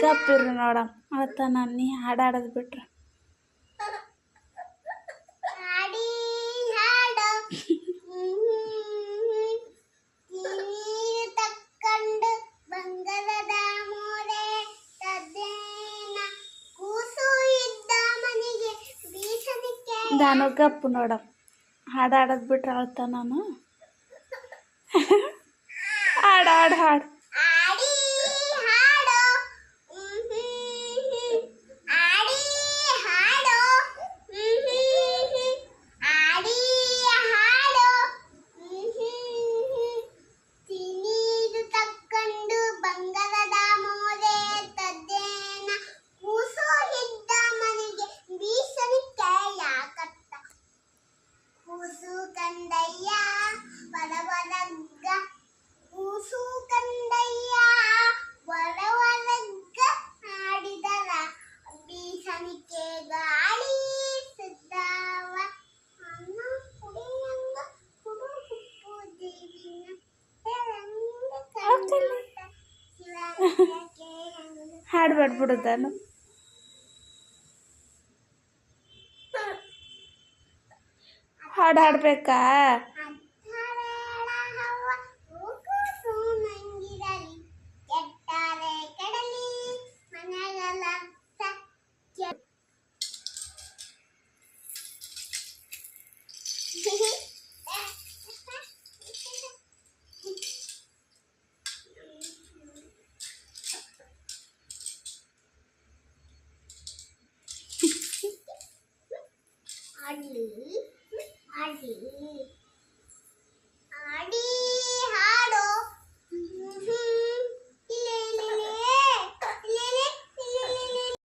ಗಪ್ಪಿರು ನೋಡಮ್ ಆತ ನನ್ನಿ ಹಾಡಾಡೋದು ಬಿಟ್ರೆ ನಾನು ಗಪ್ಪು ನೋಡಮ್ ಹಾಡಾಡೋದು ಬಿಟ್ರೆ ಅಳ್ತ ನಾನು ಹಾಡು ಹಾಡು ಹಾಡು ಹಾಳು ಮಾಡಿಬಿಡುತ್ತಾನು ಹಾಡು ಹಾಡಬೇಕಾ? 阿姨阿姨